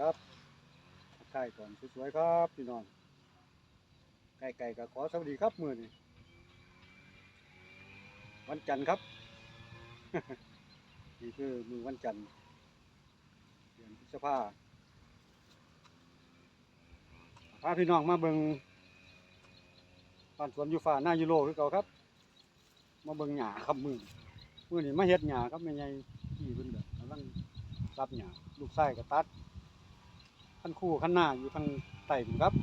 ครับทักทายก่อนสวยๆครับพี่น้อง ไก่ๆก็ขอสวัสดีครับมือนี้วันจันทร์ครับ นี่คือมือวันจันทร์เดือนพฤษภาพาพี่น้องมาเบิงบ้านสวนยูฟ้าหน้ายูโรคือเก่าครับ มาเบิงหญ้าครับมือมือนี้มาเฮ็ดหญ้าครับแม่ใหญ่ที่เพิ่นก็กำลังรับหญ้าลูกชายก็ตัด ขั้นคู่ขั้นหน้าอยู่ทางใต้ครับ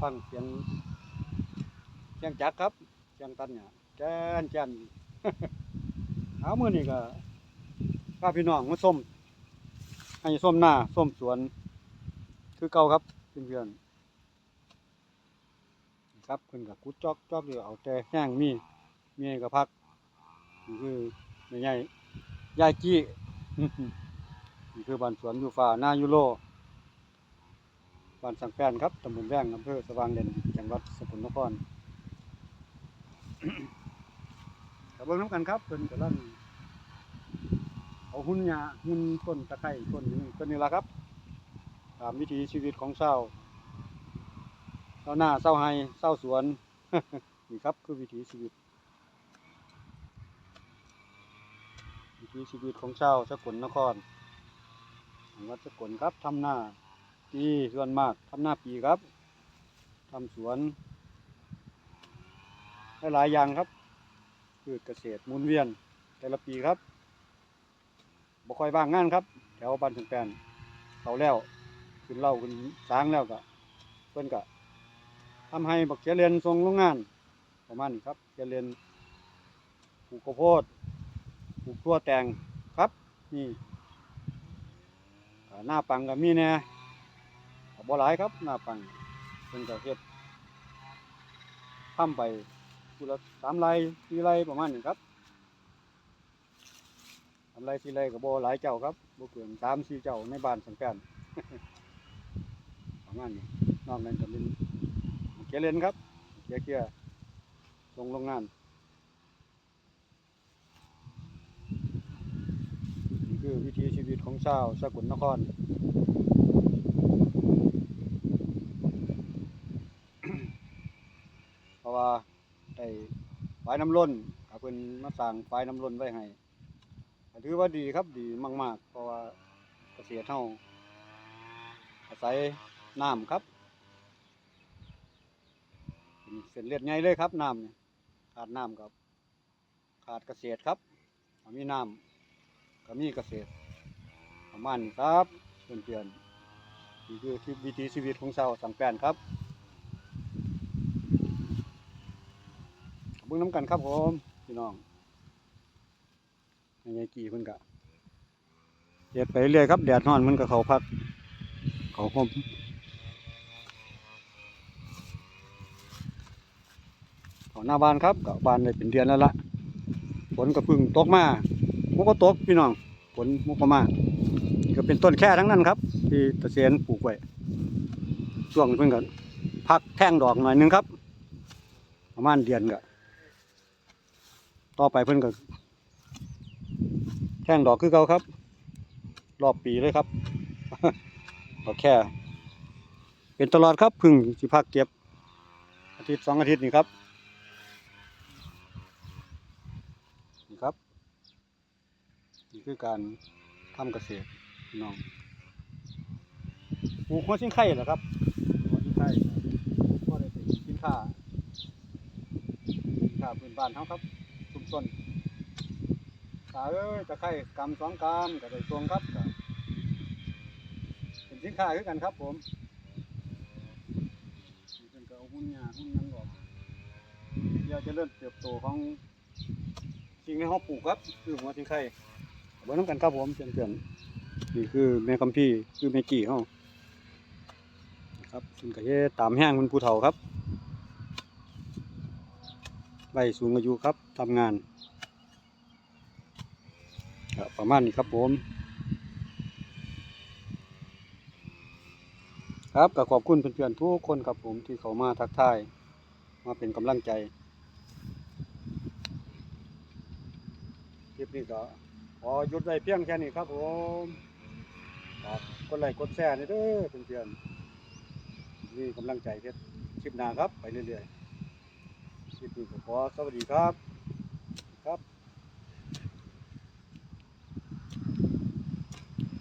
ฟังเสียงเสียงจักครับเสียงตัดหญ้าแจ้นแจ้นเอามือนี้ก็พาพี่น้องมาส้มให้ส้มหน้าส้มสวน คือเก่าครับเพื่อนๆครับเพิ่นก็กุดจอกจอกอยู่เอาแต่แห้งมีมีก็พักนี่คือแม่ใหญ่ยายกี้นี่คือบ้านสวนยูฟ้าหน้ายูโร บ้านสังแฟนครับตำบลแว้งอำเภอสว่างเด่นจังหวัดสกลนครกับเบิ่งน้ำกันครับเพิ่นกำลังเอาหุ่นหญ้าหุ่นต้นตะไคร้ต้นนี้ต้นนี้ละครับ ตามวิถีชีวิตของชาวชาวนาชาวไฮชาวสวนนี่ครับคือวิถีชีวิต วิถีชีวิตของชาวสกลนครจังหวัดสกลครับทำนา ปีส่วนมากทำหน้าปีครับทำสวนหลายอย่างครับพืชเกษตรหมุนเวียน แต่ละปีครับบ่ค่อยว่างงานครับ แถวบ้านถึงแปนเขาแล้วขึ้นเล่าขึ้นสางแล้วก็เพิ่นก็ทำให้บักเจริญส่งโรงงานประมาณนี้ครับเจริญปลูกข้าวโพดปลูกตัวแตงครับนี่หน้าปังก็มีแน่ บ่หลายครับหน้าปังเพิ่นก็เฮ็ดทำไปผู้ละสามไร่สี่ไร่ประมาณนี้ครับสามไร่สี่ไร่ก็บ่หลายเจ้าครับบ่เกินสามสี่เจ้าในบ้านสังแกนประมาณนี้นอกนั้นก็เป็นเกียร์เลนครับเกียเกียร์ลงโรงงานนี่คือวิถีชีวิตของชาวสกลนคร เพราะ ว่าได้ฝายน้ำล้นกับเพิ่นมาสั่งฝายน้ำล้นไว้ให้ก็ถือว่าดีครับดีมากๆ เพราะว่าเกษตรเฮาอาศัยน้ำครับเส้นเลือดใหญ่เลยครับน้ำเนี่ยขาดน้ำกับ ขาดเกษตรครับมีน้ำก็มีเกษตรประมาณนี้ครับเพื่อนๆนี่คือวิถีชีวิตของชาวสังแปนครับ บิ่งน้ำกันครับผมพี่น้องยังไงกี่เพิ่นกะเด็ดไปเรื่อยครับแดดร้อนมันก็เขาพัก เขาคมเขาหน้าบ้านครับกับบ้านเลยเป็นเดือนแล้วละฝนก็เพึ่งตกมามุกก็ตกพี่น้องฝนมุกก็มานี่ก็เป็นต้นแค่ทั้งนั้นครับ ที่ตะเสียนปลูกไว้ช่วงเพิ่งกันพักแท่งดอกหน่อยหนึงครับ ประมาณเดือนก็ ต่อไปเพิ่นก็แท่งดอกคือเก่าครับ รอบปีเลยครับก็แค่ เป็นตลอดครับพึ่งสิพักเก็บ อาทิตย์สองอาทิตย์นี่ครับนี่ครับนี่คือการทำเกษตรน้องปลูกหัวชิงไข่เหรอครับหัวชิงไข่ก็ได้เป็นสินค้าสินค้าพื้นบ้านเขาครับ ชุมชนตาเอ้ยตะไคร่กำสองกำก็ได้ทวงครับเป็นสินค้าคือกันครับผมนี่เป็นก็เอาหุ้นหญ้าหุ้นยังออกเดี๋ยวจะเริ่มเติบโตของสิ่งที่เขาปลูกครับ คือหัวสิงไข่เอาไว้น้ำกันครับผมเพื่อนๆนี่คือแม่คัมพี่คือแม่กี่เขาครับซึ่งก็เฮ็ดตามแห้งมันผู้เฒ่าครับใบสูงอายุครับทำงาน ประมาณนี้ครับผม ครับก็ขอบคุณเพื่อนๆทุกคนครับผมที่เขามาทักทายมาเป็นกำลังใจคลิปนี้ก็ขอหยุดไว้เพียงแค่นี้ครับผมครับกดไลค์กดแชร์นี่เด้อเพื่อนๆมีกำลังใจเฮ็ดคลิปหน้าครับ ไปเรื่อยๆคลิปนี้ก็ขอสวัสดีครับครับ